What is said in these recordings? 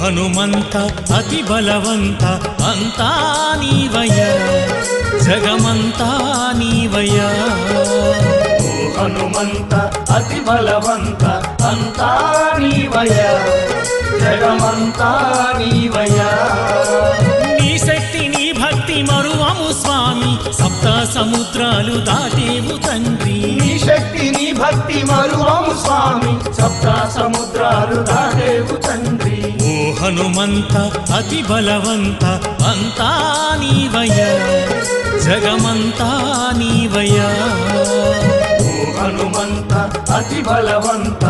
హనుమంత అతి బలవంత అంతా నీవయ జగమంతా నీవయ ఓ హనుమంత అతి బలవంత అంతా నీవయ జగమంతా నీవయ నీ శక్తి నీ భక్తి మరువము స్వామి. సప్త సముద్రాలు దాటేవు తండ్రి. నీ శక్తి నీ భక్తి మరువము స్వామి. సప్త సముద్రాలు దాటేవు తండ్రి హనుమంత అతి బలవంత అంతా నీవయ జగమంతా నీవయ హనుమంత అతి బలవంత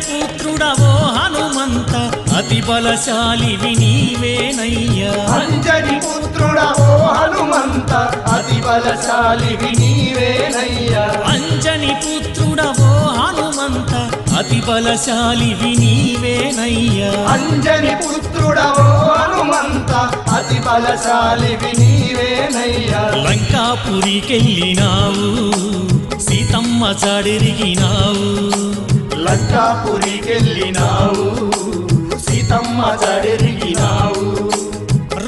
పుత్రుడవో హనుమంత అతి బలశాలివి నీవేనయ్యా అంజని పుత్రుడా ఓ హనుమంత అతి బలశాలివి నీవేనయ్యా అంజని పుత్రుడవో హనుమంత అతి బలశాలివి నీవేనయ్యా అంజని పుత్రుడా ఓ హనుమంత అతి బలశాలివి నీవేనయ్యా లంకాపురికెళ్ళినావు సీతమ్మ చాడెరిగినావు లంకాపురికెళ్ళినావు సీతమ్మ చడెరిగినావు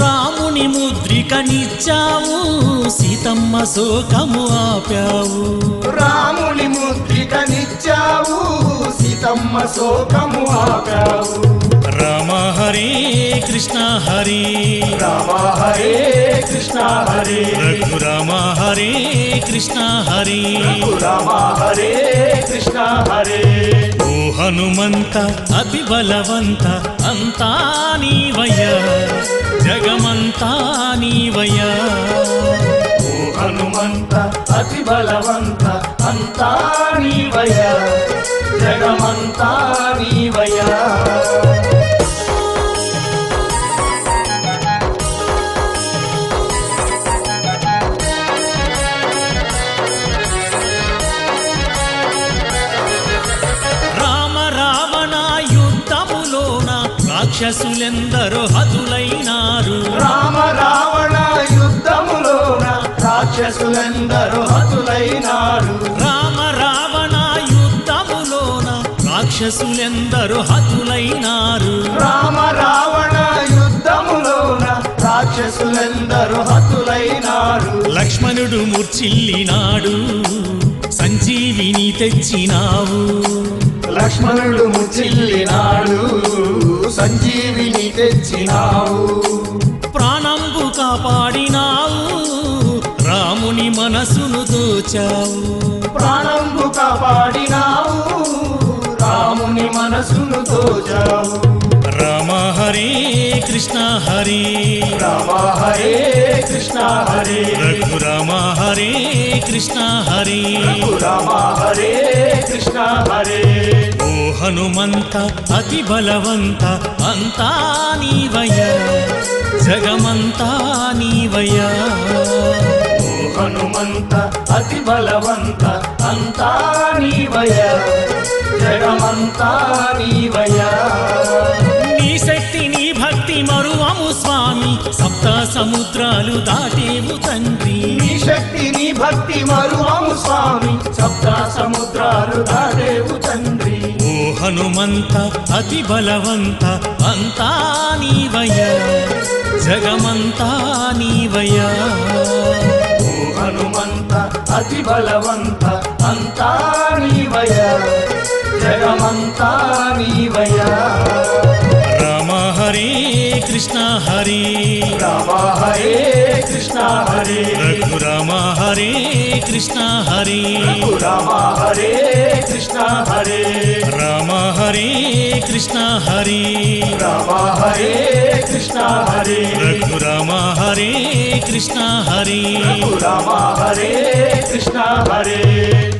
రాముని ముద్రికనిచ్చావు సీతమ్మ శోకము ఆపావు. రాముని ముద్రికనిచ్చావు సీతమ్మ శోకము ఆపావు. రామ హరే కృష్ణ హరే. రామ హరే కృష్ణ హరే. రఘురామ హరే కృష్ణ హరే. రామ హరే కృష్ణ హరే. హనుమంత అతి బలవంత అంతా నీవయ జగమంతా నీవయ ఓ హనుమంత అతి బలవంత అంతా నీవయ జగమంతా రాక్షసులెందరో హతులైనారు. రామ రావణ యుద్ధములోన రాక్షసులెందరూ హతులైనారు. రామ రావణ యుద్ధములోన రాక్షసులెందరో హతులైనారు. రామ రావణ యుద్ధములోన రాక్షసులెందరూ హతులైనారు. లక్ష్మణుడు మూర్చిల్లినాడు సంజీవిని తెచ్చినావు. లక్ష్మణుడు ముచ్చిల్లినాడు సంజీవిని తెచ్చినావు. ప్రాణంబు కాపాడినావు రాముని మనసును దోచావు. ప్రాణంబు కాపాడినావు రాముని మనసును తోచావు రామ హరే కృష్ణ హరే. రామ హరే కృష్ణ హరే. రఘురామ హరే కృష్ణ హరే. రామ హరే కృష్ణ హరే. హనుమంత అతి బలవంత అంతా నీవయ జగమంతా నీవయ ఓ హనుమంత అతి బలవంత అంతా నీవయ జగమంతా నీవయ నీ శక్తి నీ భక్తి మరువము స్వామి. సప్త సముద్రాలు దాటేవు తండ్రి. నీ శక్తి నీ భక్తి మరువము స్వామి. హనుమంత అతి బలవంత అంతా నీవయ జగమంతా నీవయ ఓ హనుమంత అతి బలవంత అంతా నీవయ జగమంతా నీవయ రఘురామ హరే కృష్ణ హరే. రామ హరే కృష్ణ హరే. రామ హరే కృష్ణ హరే. రామ హరే కృష్ణ హరే. రఘురామ హరే కృష్ణ హరే. రామ హరే కృష్ణ హరే.